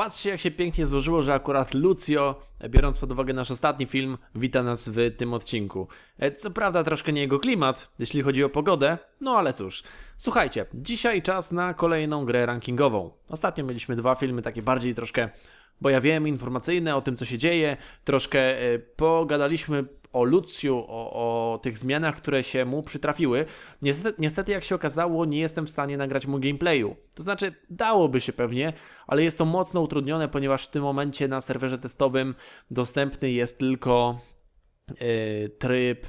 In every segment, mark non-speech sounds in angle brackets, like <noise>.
Patrzcie, jak się pięknie złożyło, że akurat Lucio, biorąc pod uwagę nasz ostatni film, wita nas w tym odcinku. E, Co prawda, troszkę nie jego klimat, jeśli chodzi o pogodę, no ale cóż. Słuchajcie, dzisiaj czas na kolejną grę rankingową. Ostatnio mieliśmy dwa filmy, takie bardziej troszkę, bo ja wiem, informacyjne o tym, co się dzieje. Troszkę e, pogadaliśmy o Luciu, o, o tych zmianach, które się mu przytrafiły. Niestety, niestety, jak się okazało, nie jestem w stanie nagrać mu gameplayu. To znaczy, dałoby się pewnie, ale jest to mocno utrudnione, ponieważ w tym momencie na serwerze testowym dostępny jest tylko e, tryb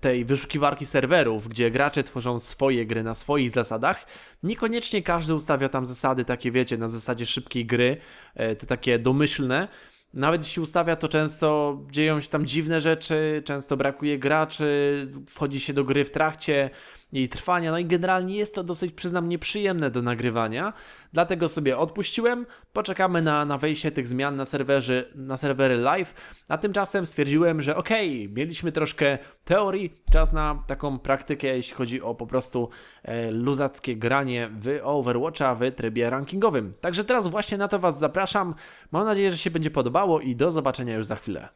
tej wyszukiwarki serwerów, gdzie gracze tworzą swoje gry na swoich zasadach. Niekoniecznie każdy ustawia tam zasady takie, wiecie, na zasadzie szybkiej gry, e, te takie domyślne. Nawet jeśli ustawia, to często dzieją się tam dziwne rzeczy, często brakuje graczy, wchodzi się do gry w trakcie jej trwania, no i generalnie jest to dosyć, przyznam, nieprzyjemne do nagrywania, dlatego sobie odpuściłem, poczekamy na, na wejście tych zmian na, serwerzy, na serwery live, a tymczasem stwierdziłem, że okej, mieliśmy troszkę teorii, czas na taką praktykę, jeśli chodzi o po prostu e, luzackie granie w Overwatcha w trybie rankingowym. Także teraz właśnie na to Was zapraszam, mam nadzieję, że się będzie podobało i do zobaczenia już za chwilę.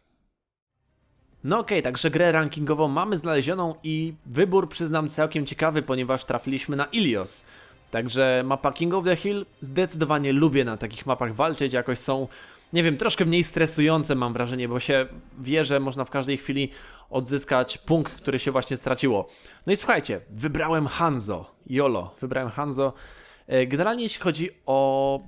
No okej, także grę rankingową mamy znalezioną i wybór przyznam całkiem ciekawy, ponieważ trafiliśmy na Ilios. Także mapa King of the Hill zdecydowanie lubię na takich mapach walczyć, jakoś są, nie wiem, troszkę mniej stresujące mam wrażenie, bo się wie, że można w każdej chwili odzyskać punkt, który się właśnie straciło. No i słuchajcie, wybrałem Hanzo, Jolo, wybrałem Hanzo. E, Generalnie jeśli chodzi o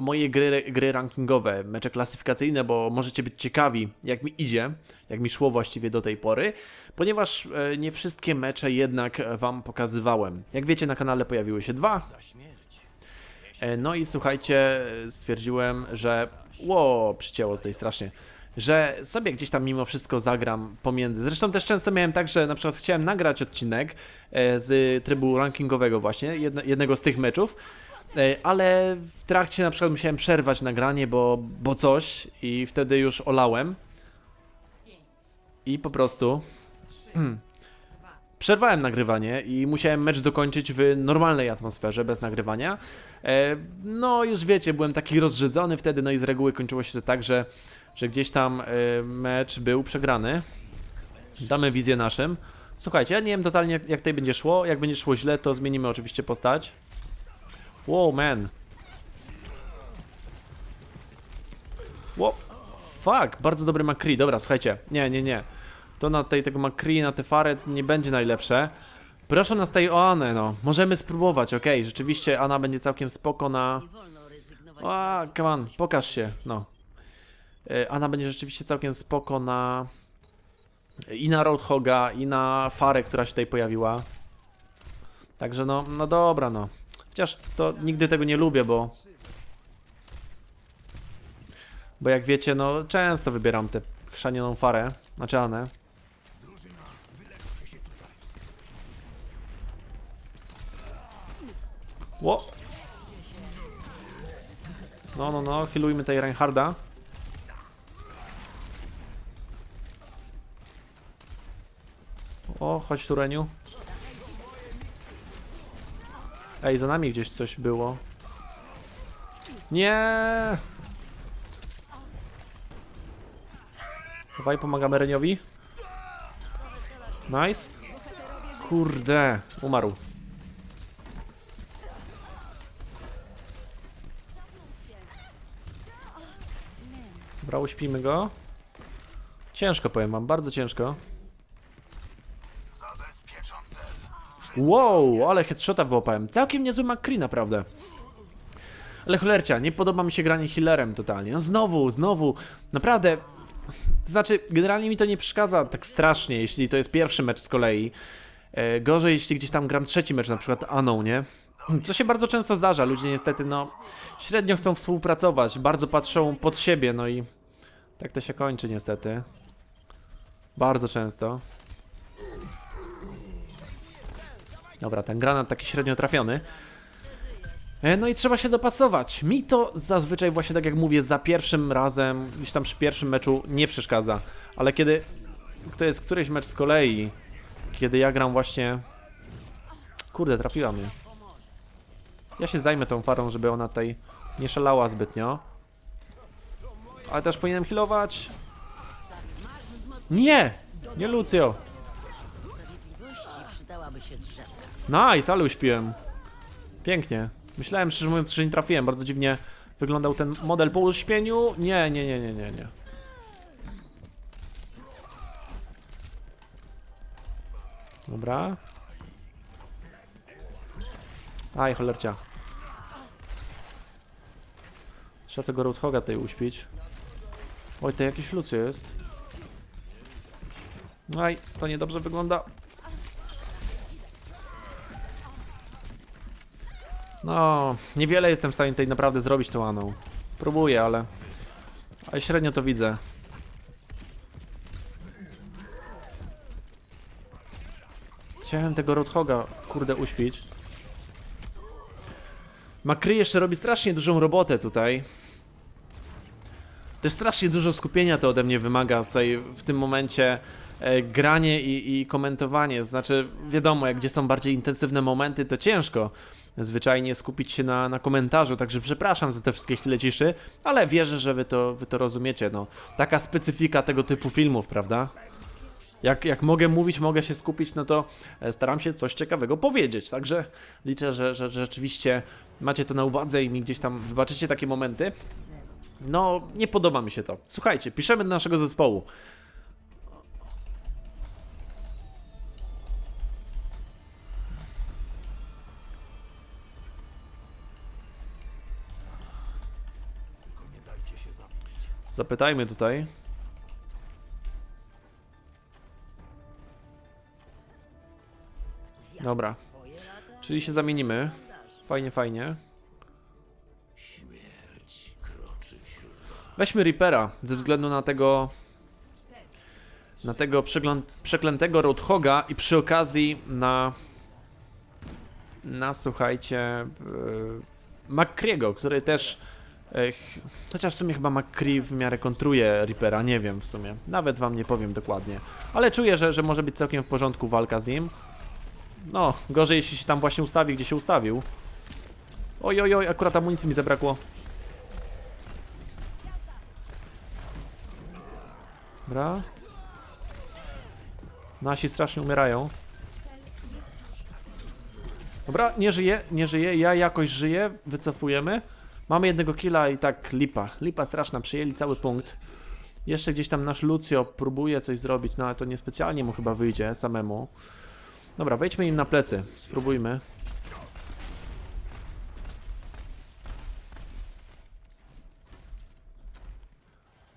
moje gry, gry rankingowe, mecze klasyfikacyjne, bo możecie być ciekawi, jak mi idzie, jak mi szło właściwie do tej pory, ponieważ e, nie wszystkie mecze jednak Wam pokazywałem. Jak wiecie, na kanale pojawiły się dwa. E, No i słuchajcie, stwierdziłem, że. Ło, przycięło tutaj strasznie. Że sobie gdzieś tam mimo wszystko zagram pomiędzy. Zresztą też często miałem tak, że na przykład chciałem nagrać odcinek e, z trybu rankingowego, właśnie, jedne, jednego z tych meczów. E, ale w trakcie na przykład musiałem przerwać nagranie, bo, bo coś i wtedy już olałem. I po prostu <clears throat> przerwałem nagrywanie i musiałem mecz dokończyć w normalnej atmosferze, bez nagrywania. E, no już wiecie, byłem taki rozrzedzony wtedy, no i z reguły kończyło się to tak, że, że gdzieś tam e, mecz był przegrany. Damy wizję naszym. Słuchajcie, ja nie wiem totalnie jak tutaj będzie szło. Jak będzie szło źle, to zmienimy oczywiście postać. Wow, man. Wow. Fuck, bardzo dobry McCree. Dobra, słuchajcie. Nie, nie, nie. To na tej, tego McCree, na tę farę nie będzie najlepsze. Proszę nas tej o Anę, no. Możemy spróbować, okej. Rzeczywiście Ana będzie całkiem spoko na... A, come on, pokaż się, no. E, Ana będzie rzeczywiście całkiem spoko na... I na Roadhoga, i na farę, która się tutaj pojawiła. Także no, no dobra, no. Chociaż to nigdy tego nie lubię, bo. Bo jak wiecie, no często wybieram tę chrzanioną farę, znaczy Anę. Ło! No, no, no, healujmy tej Reinharda. O, chodź tu, Reniu. Ej, za nami gdzieś coś było. Nie! Dawaj, pomagamy Reniowi. Nice. Kurde, umarł. Dobra, uśpimy go. Ciężko powiem wam, bardzo ciężko. Wow, ale headshota wyłapałem. Całkiem niezły McCree, naprawdę. Ale cholercia, nie podoba mi się granie healerem totalnie. No znowu, znowu, naprawdę. To znaczy, generalnie mi to nie przeszkadza tak strasznie, jeśli to jest pierwszy mecz z kolei. E, gorzej, jeśli gdzieś tam gram trzeci mecz, na przykład Aną, nie? Co się bardzo często zdarza. Ludzie niestety, no, średnio chcą współpracować, bardzo patrzą pod siebie, no i tak to się kończy niestety. Bardzo często. Dobra, ten granat taki średnio trafiony. E, No i trzeba się dopasować. Mi to zazwyczaj właśnie tak jak mówię, za pierwszym razem, gdzieś tam przy pierwszym meczu nie przeszkadza. Ale kiedy to jest któryś mecz z kolei, kiedy ja gram właśnie... Kurde, trafiła mnie. Ja się zajmę tą farą, żeby ona tutaj Nie szalała zbytnio. Ale też powinienem healować. Nie! Nie Lucio. Nice, ale uśpiłem. Pięknie. Myślałem, szczerze mówiąc, że nie trafiłem. Bardzo dziwnie wyglądał ten model po uśpieniu. Nie, nie, nie, nie, nie, nie. Dobra. Aj, cholercia. Trzeba tego Roadhoga tutaj uśpić. Oj, to jakiś Lucio jest. Aj, to niedobrze wygląda. No, niewiele jestem w stanie tutaj naprawdę zrobić tą Aną. Próbuję, ale... Ale średnio to widzę. Chciałem tego Roadhoga, kurde, uśpić. McCree jeszcze robi strasznie dużą robotę tutaj. Też strasznie dużo skupienia to ode mnie wymaga tutaj w tym momencie e, granie i, i komentowanie. Znaczy, wiadomo, jak gdzie są bardziej intensywne momenty, to ciężko zwyczajnie skupić się na, na komentarzu, także przepraszam za te wszystkie chwile ciszy, ale wierzę, że wy to, wy to rozumiecie. No, taka specyfika tego typu filmów, prawda? Jak, jak mogę mówić, mogę się skupić, no to e, staram się coś ciekawego powiedzieć. Także liczę, że, że, że rzeczywiście macie to na uwadze i mi gdzieś tam wybaczycie takie momenty. No, nie podoba mi się to. Słuchajcie, piszemy do naszego zespołu. Zapytajmy tutaj. Dobra. Czyli się zamienimy. Fajnie, fajnie. Weźmy Reapera ze względu na tego na tego przeklętego Roadhoga i przy okazji na na słuchajcie yy, który też yy, ch- chociaż w sumie chyba McCree w miarę kontruje Reapera, nie wiem w sumie. Nawet wam nie powiem dokładnie. Ale czuję, że, że może być całkiem w porządku walka z nim. No, gorzej jeśli się tam właśnie ustawi, gdzie się ustawił. Oj, oj, oj, akurat amunicji mi zabrakło. Dobra. Nasi strasznie umierają. Dobra, nie żyje, nie żyje. Ja jakoś żyję. Wycofujemy. Mamy jednego killa i tak lipa. Lipa straszna, przyjęli cały punkt. Jeszcze gdzieś tam nasz Lucio próbuje coś zrobić, no ale to niespecjalnie mu chyba wyjdzie samemu. Dobra, wejdźmy im na plecy. Spróbujmy.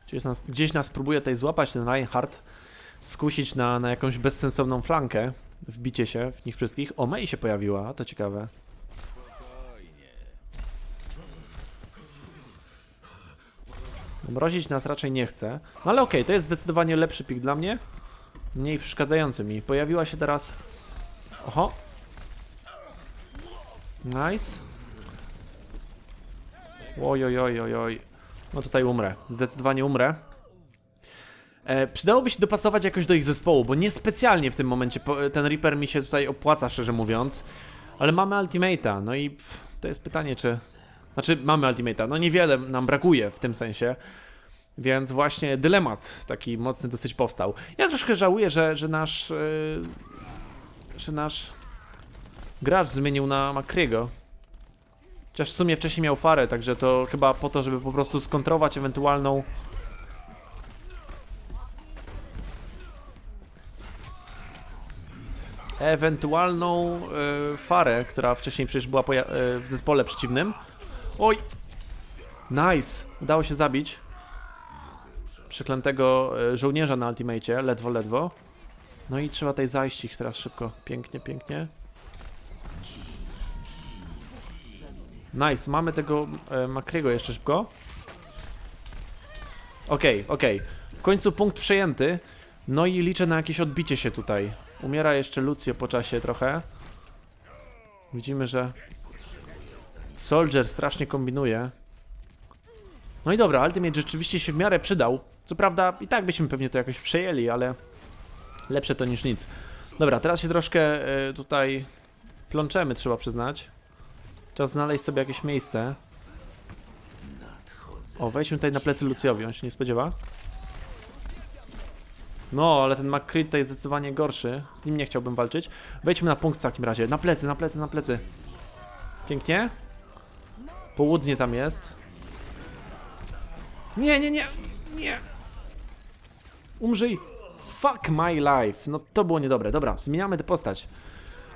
Gdzieś nas, gdzieś nas próbuje tutaj złapać ten Reinhardt, skusić na, na jakąś bezsensowną flankę, wbicie się w nich wszystkich. O, Mei się pojawiła, to ciekawe. Mrozić nas raczej nie chce. No ale okej, to jest zdecydowanie lepszy pik dla mnie. Mniej przeszkadzający mi. Pojawiła się teraz... Oho. Nice. Oj, oj, oj, oj, oj. No tutaj umrę. Zdecydowanie umrę. E, przydałoby się dopasować jakoś do ich zespołu, bo niespecjalnie w tym momencie ten Reaper mi się tutaj opłaca, szczerze mówiąc. Ale mamy Ultimate'a, no i to jest pytanie, czy... Znaczy, mamy Ultimate'a, no niewiele nam brakuje w tym sensie. Więc właśnie dylemat taki mocny dosyć powstał. Ja troszkę żałuję, że, że nasz... Yy, że nasz gracz zmienił na Makriego. Chociaż w sumie wcześniej miał farę, także to chyba po to, żeby po prostu skontrować ewentualną ewentualną e, farę, która wcześniej przecież była e, w zespole przeciwnym. Oj! Nice! Udało się zabić przeklętego e, żołnierza na ultimate, ledwo, ledwo. No i trzeba tutaj zajść ich teraz szybko. Pięknie, pięknie. Nice, mamy tego e, Makriego jeszcze szybko. Okej, okej. W końcu punkt przejęty. No i liczę na jakieś odbicie się tutaj. Umiera jeszcze Lucio po czasie trochę. Widzimy, że Soldier strasznie kombinuje. No i dobra, Ultimate rzeczywiście się w miarę przydał. Co prawda i tak byśmy pewnie to jakoś przejęli, ale lepsze to niż nic. Dobra, teraz się troszkę y, tutaj plączemy, trzeba przyznać. Czas znaleźć sobie jakieś miejsce. O, weźmy tutaj na plecy Lucjowi, on się nie spodziewa. No, ale ten McCree tutaj jest zdecydowanie gorszy. Z nim nie chciałbym walczyć. Wejdźmy na punkt w takim razie. Na plecy, na plecy, na plecy. Pięknie. Południe tam jest. Nie, nie, nie, nie. Umrzyj. Fuck my life. No to było niedobre. Dobra, zmieniamy tę postać.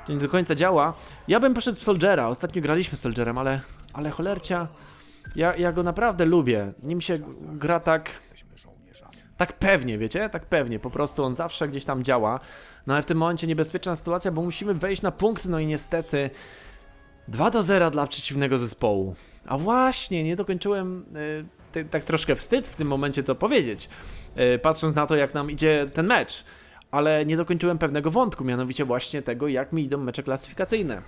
To nie do końca działa. Ja bym poszedł w Soldiera. Ostatnio graliśmy Soldierem, ale... Ale cholercia... Ja, ja go naprawdę lubię. Nim się gra tak... Tak pewnie, wiecie? Tak pewnie. Po prostu on zawsze gdzieś tam działa. No ale w tym momencie niebezpieczna sytuacja, bo musimy wejść na punkt, no i niestety... 2 do 0 dla przeciwnego zespołu. A właśnie, nie dokończyłem... y, ty- tak troszkę wstyd w tym momencie to powiedzieć. y, patrząc na to, jak nam idzie ten mecz. Ale nie dokończyłem pewnego wątku, mianowicie właśnie tego, jak mi idą mecze klasyfikacyjne.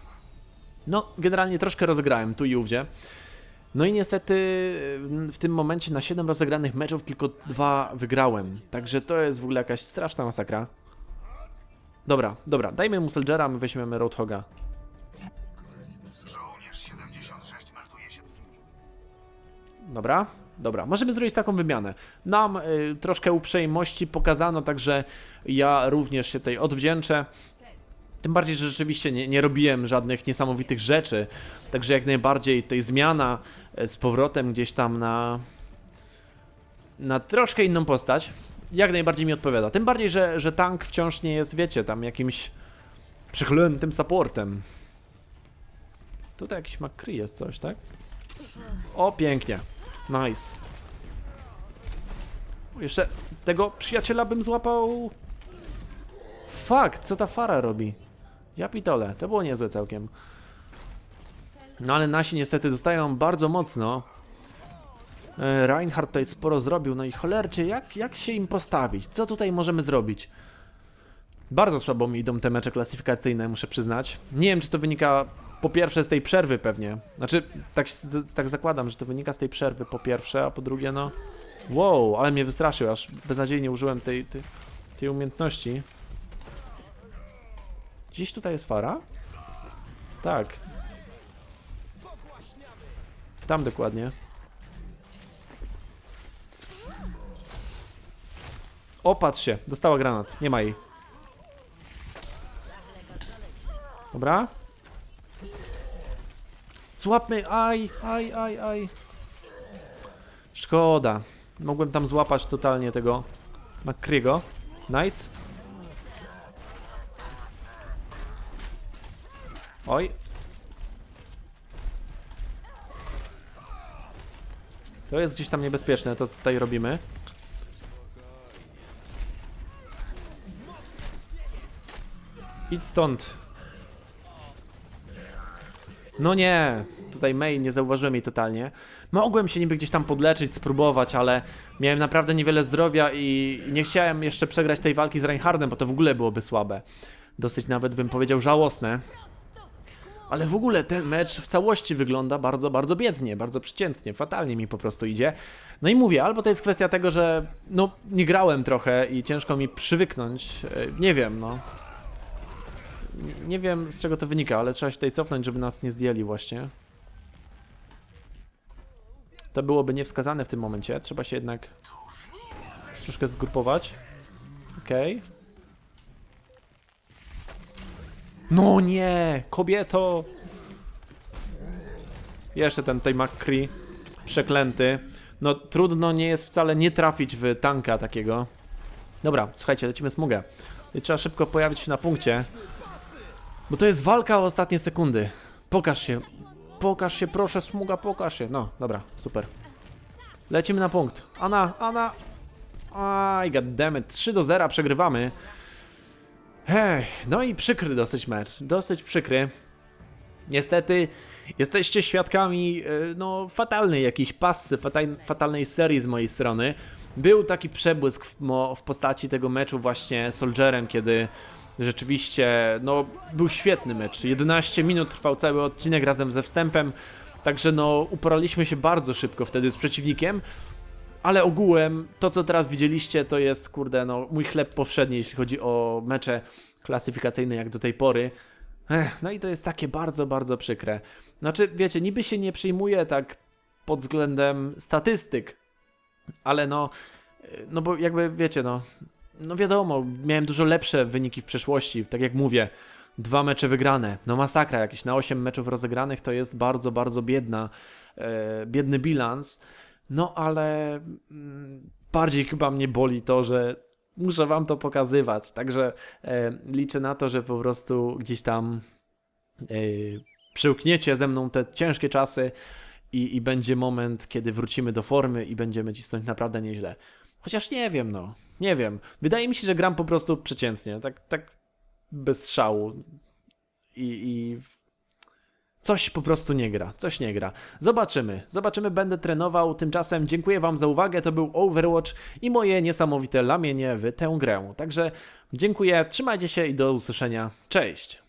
No, generalnie troszkę rozegrałem tu i ówdzie. No i niestety y, w tym momencie na 7 rozegranych meczów tylko dwa wygrałem. Także to jest w ogóle jakaś straszna masakra. Dobra, dobra, dajmy mu Soldiera, my weźmiemy Roadhoga. Dobra, dobra, możemy zrobić taką wymianę. Nam y, troszkę uprzejmości pokazano, także ja również się tutaj odwdzięczę. Tym bardziej, że rzeczywiście nie, nie robiłem żadnych niesamowitych rzeczy, także jak najbardziej tutaj zmiana y, z powrotem gdzieś tam na na troszkę inną postać, jak najbardziej mi odpowiada. Tym bardziej, że, że tank wciąż nie jest, wiecie, tam jakimś przychlętym supportem. Tutaj jakiś McCree jest coś, tak? O, pięknie. Nice. Jeszcze tego przyjaciela bym złapał. Fuck, co ta fara robi? Ja pitole, to było niezłe całkiem. No ale nasi niestety dostają bardzo mocno. E, Reinhardt tutaj sporo zrobił, no i cholercie, jak, jak się im postawić? Co tutaj możemy zrobić? Bardzo słabo mi idą te mecze klasyfikacyjne, muszę przyznać. Nie wiem, czy to wynika po pierwsze z tej przerwy pewnie. Znaczy, tak, tak zakładam, że to wynika z tej przerwy po pierwsze, a po drugie no... Wow, ale mnie wystraszył, aż beznadziejnie użyłem tej, tej, tej umiejętności. Gdzieś tutaj jest fara? Tak. Tam dokładnie. O, patrz się, dostała granat, nie ma jej. Dobra. Złapmy, aj, aj, aj, aj. Szkoda. Mogłem tam złapać totalnie tego McCreego. Nice. Oj. To jest gdzieś tam niebezpieczne, to co tutaj robimy. Idź stąd. No nie, tutaj May nie zauważyłem jej totalnie. Mogłem się niby gdzieś tam podleczyć, spróbować, ale miałem naprawdę niewiele zdrowia i nie chciałem jeszcze przegrać tej walki z Reinhardem, bo to w ogóle byłoby słabe. Dosyć nawet bym powiedział żałosne. Ale w ogóle ten mecz w całości wygląda bardzo, bardzo biednie, bardzo przeciętnie, fatalnie mi po prostu idzie. No i mówię, albo to jest kwestia tego, że no nie grałem trochę i ciężko mi przywyknąć, e, nie wiem, no. Nie- wiem z czego to wynika, ale trzeba się tutaj cofnąć, żeby nas nie zdjęli właśnie. To byłoby niewskazane w tym momencie, trzeba się jednak troszkę zgrupować. Okej. No nie, kobieto! Jeszcze ten tutaj McCree, przeklęty. No trudno nie jest wcale nie trafić w tanka takiego. Dobra, słuchajcie, lecimy smugę. I trzeba szybko pojawić się na punkcie. Bo to jest walka o ostatnie sekundy. Pokaż się. Pokaż się, proszę, smuga, pokaż się. No, dobra, super. Lecimy na punkt. Ana, Ana. Aj, goddammit. 3 do 0 przegrywamy. Ech, no i przykry dosyć mecz. Dosyć przykry. Niestety jesteście świadkami e, no, fatalnej jakiejś fatal, fatalnej serii z mojej strony. Był taki przebłysk w, w postaci tego meczu właśnie Soldierem, kiedy rzeczywiście no, był świetny mecz. 11 minut trwał cały odcinek razem ze wstępem, także no, uporaliśmy się bardzo szybko wtedy z przeciwnikiem. Ale ogółem to, co teraz widzieliście, to jest, kurde, no, mój chleb powszedni, jeśli chodzi o mecze klasyfikacyjne jak do tej pory. Ech, no i to jest takie bardzo, bardzo przykre. Znaczy, wiecie, niby się nie przyjmuje tak pod względem statystyk, ale no, no bo jakby wiecie, no, no wiadomo, miałem dużo lepsze wyniki w przeszłości, tak jak mówię, dwa mecze wygrane, no masakra, jakieś na 8 meczów rozegranych to jest bardzo, bardzo biedna, e, biedny bilans, no ale mm, bardziej chyba mnie boli to, że muszę wam to pokazywać, także e, liczę na to, że po prostu gdzieś tam e, przyłkniecie ze mną te ciężkie czasy i, i będzie moment, kiedy wrócimy do formy i będziemy cisnąć naprawdę nieźle. Chociaż nie wiem, no. Nie wiem. Wydaje mi się, że gram po prostu przeciętnie. Tak, tak bez szału. I, I coś po prostu nie gra. Coś nie gra. Zobaczymy. Zobaczymy, będę trenował. Tymczasem dziękuję Wam za uwagę. To był Overwatch i moje niesamowite lamienie w tę grę. Także dziękuję, trzymajcie się i do usłyszenia. Cześć!